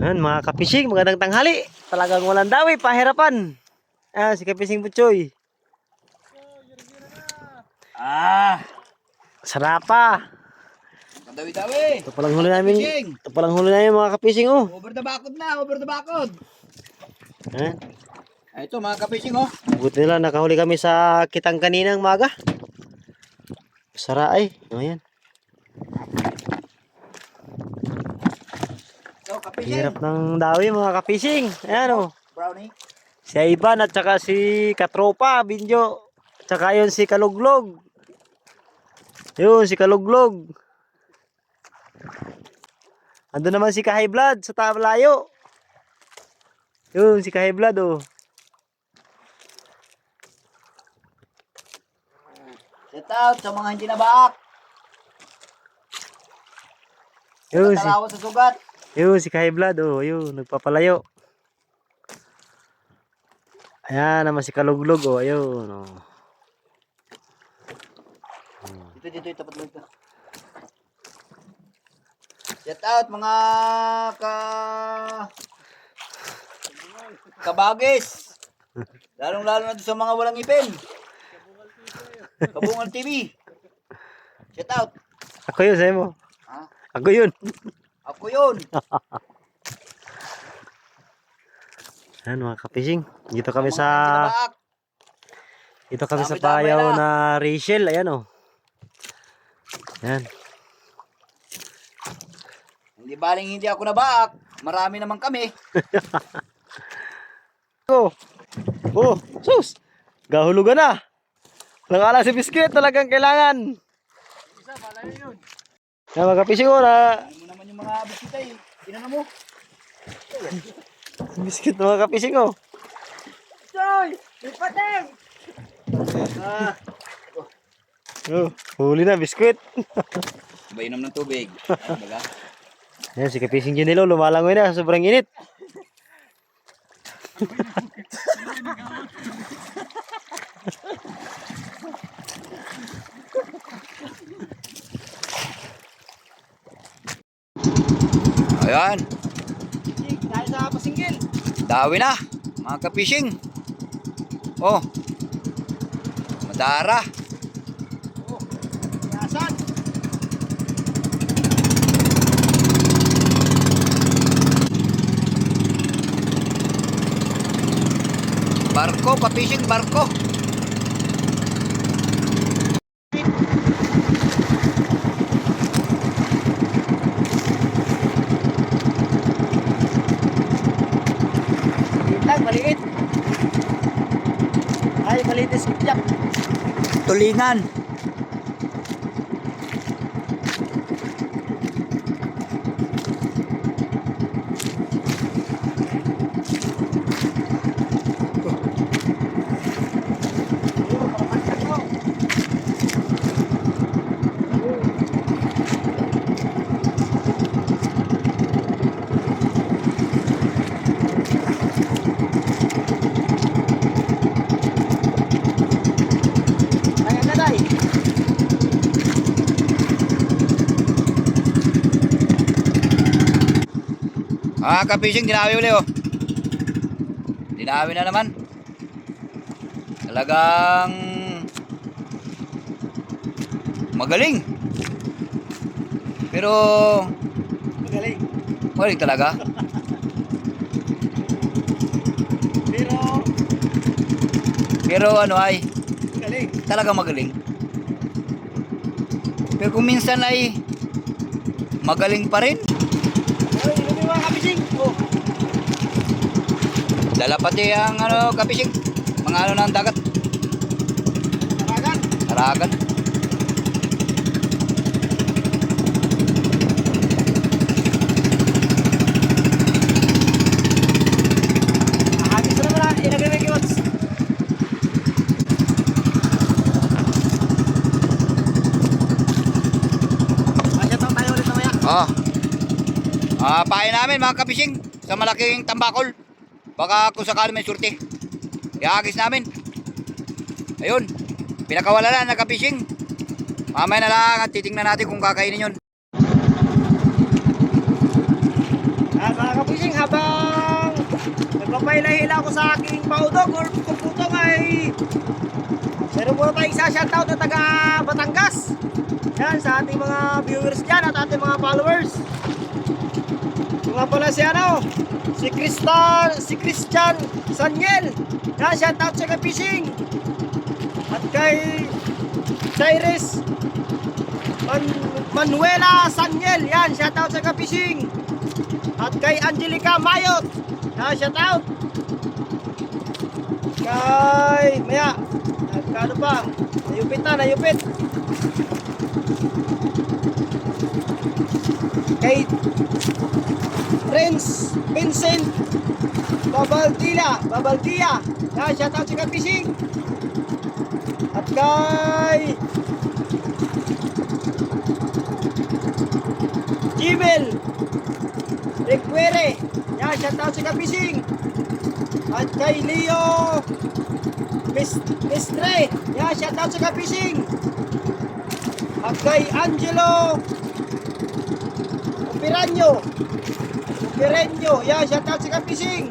Ayan, mga kapising, magandang tanghali. Talagang walang dawi, pahirapan. Ah, si kapising Butchoy. Ah, Sarapa. kadawi-dawi. Ito palang huli namin. Kapising. Ito palang huli namin mga kapising, oh. Over the bakod na, over the bakod. Ayan. Ah, ito mga kapising oh. Buti nila, nakahuli kami sa kitang kaninang maga. Sara ay. Ayan. Ito kapising. Hirap ng dawi mga kapising. Ayan, oh. Brownie. Si Ivan at saka si Katropa, Binjo. At saka yun si Kaluglog. Yun, si Kaluglog. Ando naman si Kahay Blood sa Tablayo. Yun, si Kahay Blood, oh. Shout out sa mga hindi nabaak. Yun, si, sa sugat. Yun, si Kahay Blood, oh. Yun, nagpapalayo. Ayan naman si Kaluglog, oh. Ayun, oh. Dito, dito, ito, tapat mo ito. Shout out mga ka... Kabagis. Lalong lalo na sa mga walang ipin. Kabungal TV. Shout out. Ako yun, sa'yo mo. Ha? Ako yun. Ako yun. Ayan, mga kapising. Dito kami sa... Dito kami sa payaw na. na Rachel. Ayan oh. Ayan. Hindi baling hindi ako nabaak. Marami naman kami. Oh. Oh, sus. Gahulugan na. Nakala si biscuit talagang kailangan. Isa, malayo yun. Ayan mga kapising na Ano mo naman yung mga bisita eh. Tinanong mo. biscuit mga kapising ko. Choy! Pateng! Ah, Oh, huli na ba inom ng tubig? Ano ba? Ayan si kapising Junilo lumalangoy na sobrang init. Ayan. Dahil sa pasingil. Dawi na. Mga ka-fishing. Oh. Madara. Yasan. Barko, pa-fishing barko. 平安 Ah, ka-fishing, dinawi uli oh. Dinawi na naman. Talagang magaling. Pero Magaling. magaling talaga. Pero, Pero ano ay magaling. talagang magaling. Pero kung minsan ay magaling pa rin. Ay, inom yung mga kapising. Oh. Dala pati ang ano kapising. Mga ano ng dagat. Taragan. Taragan. Ah. Ah, pain namin mga kapising sa malaking tambakol. Baka kung sakali may surti. Iagis namin. Ayun. Pinakawala na ng kapising. Mamaya na lang at titingnan natin kung kakainin yun. At mga kapising, habang nagpapahila-hila ako sa aking paudog or kuputong ay meron po tayong isa shoutout na taga Batangas. Yan, sa ating mga viewers dyan at ating mga followers. Nga pala si ano, si Crystal, si Christian Sanyel. Yan, shoutout sa kapising. At kay Cyrus Man Manuela Sanyel. Yan, shoutout sa kapising. At kay Angelica Mayot. Yan, shoutout. Kay Maya. Nagkano pa? Nayupit na, nayupit. Kay Prince Vincent Babaldila, Babaldia. Yan, shoutout sa kapising. At kay Jimel Requere. Yan, shoutout sa kapising. At kay Leo Mis Mistre. Yan, shoutout sa kapising. At kay Angelo Operanyo. Operanyo. Yan, shoutout sa kapising.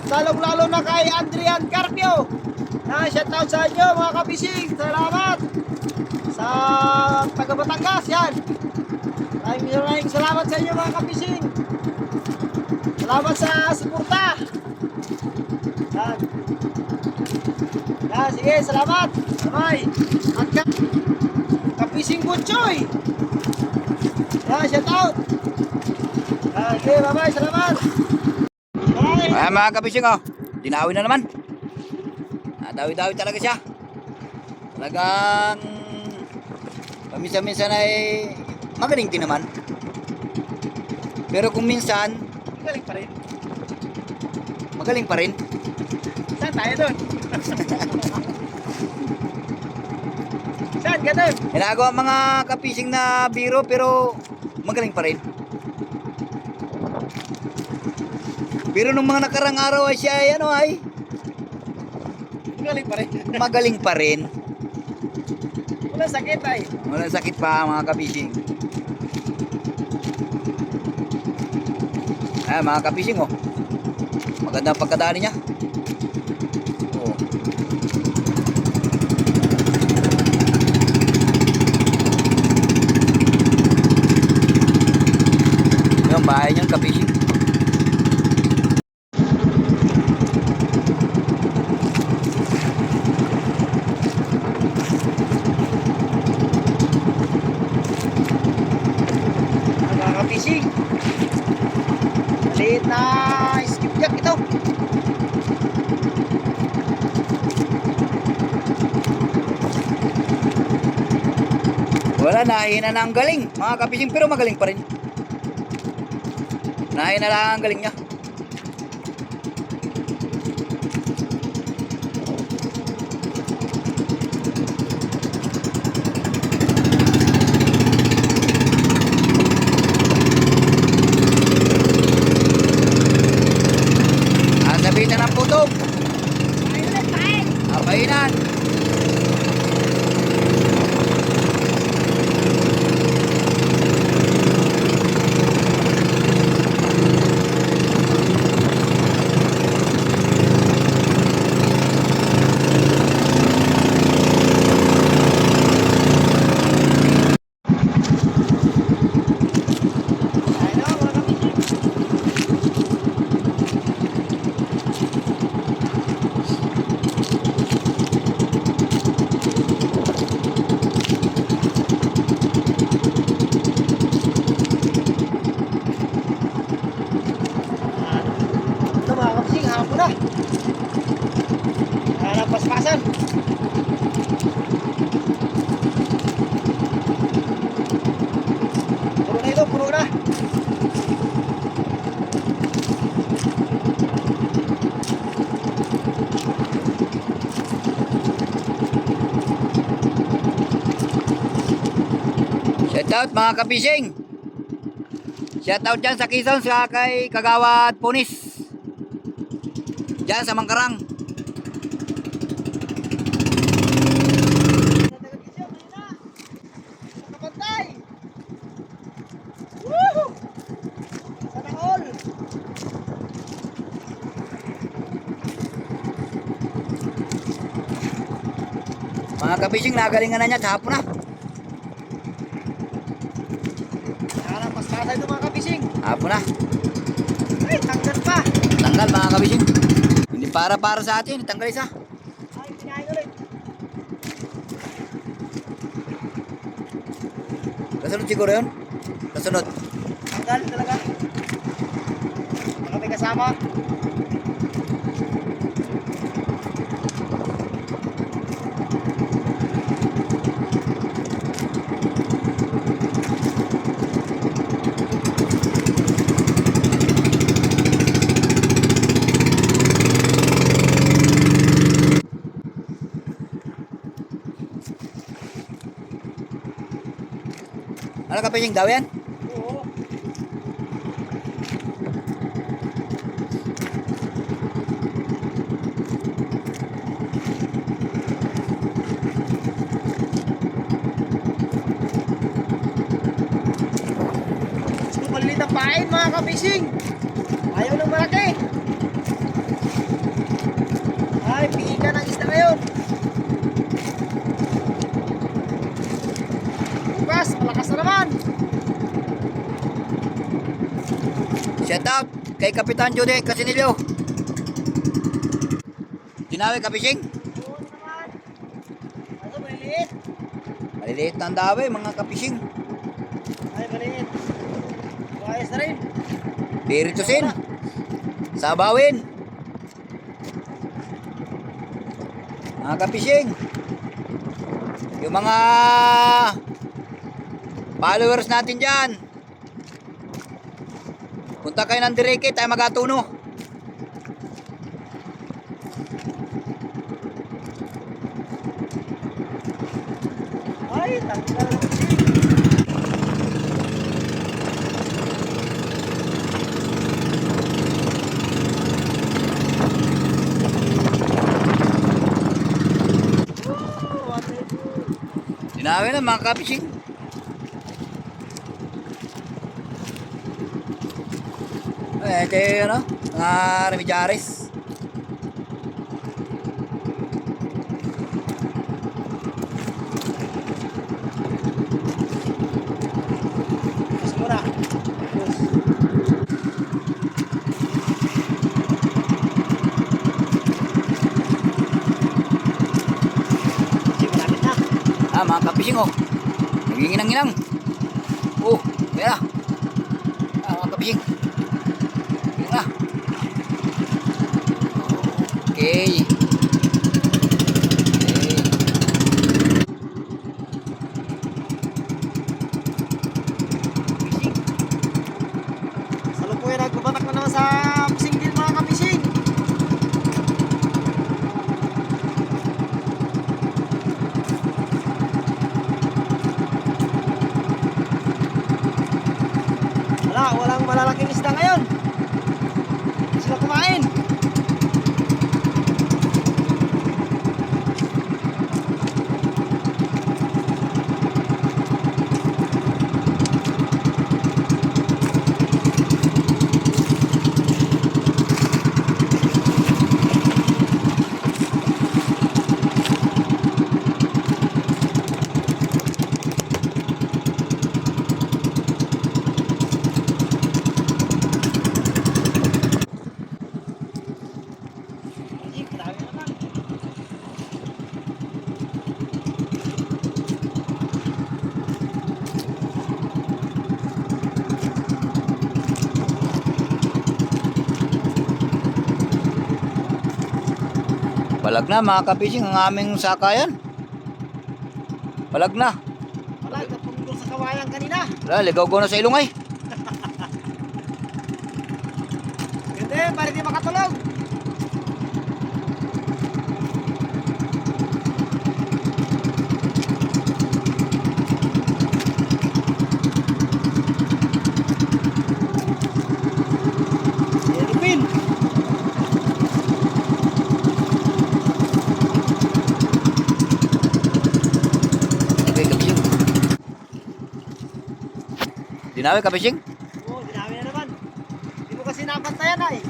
At lalong lalo na kay Adrian Carpio. Yan, shoutout sa inyo mga kapising. Salamat. Sa taga Batangas, yan. Maraming maraming salamat sa inyo mga kapising. Salamat sa suporta. Yan. Yan, sige, salamat. Bye. At ka kapising Butchoy. Yan, shout sige, bye-bye, salamat. Bye. Ayan mga kabising oh. Dinawi na naman. Ah, dawi-dawi talaga siya. Talagang paminsan-minsan ay magaling din naman. Pero kung minsan, Galing pa rin. magaling pa rin. Saan tayo doon? Saan ka doon? Ginagawa ang mga kapising na biro pero magaling pa rin. Pero nung mga nakarang araw ay siya ay ano ay Galing pa rin. magaling pa rin. Wala sakit ay. Walang sakit pa mga kabising. Ah, mga kabising oh. Maganda ang pagkadali niya. Oh. Yung bahay niyang kabising. Nakakapising. Maliit na skipjack ito. Wala, nahina na ang galing. Mga kapising, pero magaling pa rin. Nahina lang ang galing niya. out mga kabising. Shout out dyan sa Quezon sa kay Kagawad Punis. Dyan sa Mangkarang. Mga kabising, nagalingan na niya sa hapon na. Hapon na. Ay, tanggal pa. Tanggal mga kabising. Hindi para para sa atin, tanggal isa. Ay, pinahin ulit. Kasunod siguro yun. Kasunod. Tanggal talaga. Baka may kasama. Kabising daw yan? Oo. Gusto malilit ang pain mga kabising. Ayaw ng malaki. Ay, pika ng isda ngayon. Bukas, malakas na naman. Shout out kay Kapitan Jude Casinillo. Dinawi kabising. Oo naman. Ano? Maliliit na ang dawi mga kabising. Ay, maliit. Ayos na rin. Piritusin. Sabawin. Mga kabising. Yung mga followers natin dyan. Punta kayo ng Direke, tayo magatuno. Ay, tanggal na kasi. Oh, what a good. Dinawi na mga kabising. Ay, ito yung ano, mga na. Ah, mga kabising oh. Naginginang-ginang. Oh, mera. Ah, mga kabising. Yun na. Okay. Okay. Fishing. Salukuyan nagbabatak na naman sa single mga kapising. Wala, walang malalaking isda ngayon. Hindi sila kumain. Hindi, grabe naman. Palag na mga kabising ang aming sakayan. Palag na. Wala, napungkol sa kawayan kanina. Wala, ligaw ko na sa ilong ay. Hindi, para di makatulog. Erwin. Okay, kabising. Dinawi kabising. Oo, dinami na naman. Hindi mo kasi napantayan na eh.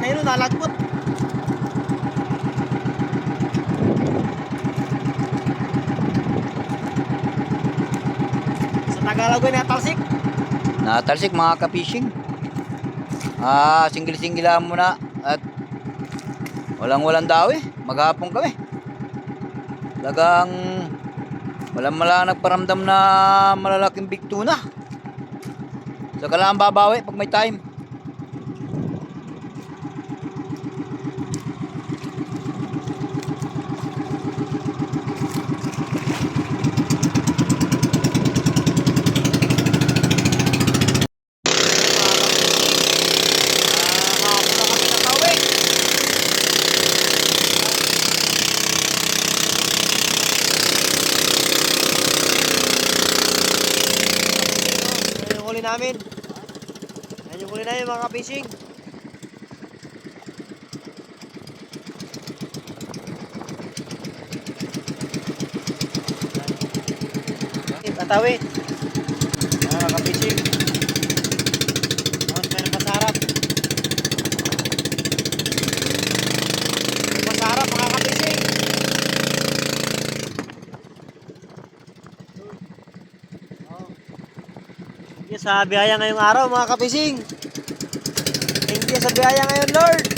yun, nalagbot. Sa Tagalog yun, talsik. Natalsik mga ka-fishing. Ah, single-single lang muna at walang-walang daw eh. Maghapon kami. Talagang walang mala nagparamdam na malalaking big tuna. Saka lang babawi pag may time. Namin. Ayan yung huli namin mga fishing. Katawi. Ah, ka-fishing. Tapos meron pa sa harap. Meron pa sa harap mga ka-fishing. Oh. Thank you sa biyaya ngayong araw mga kapising. Thank you sa biyaya ngayon Lord.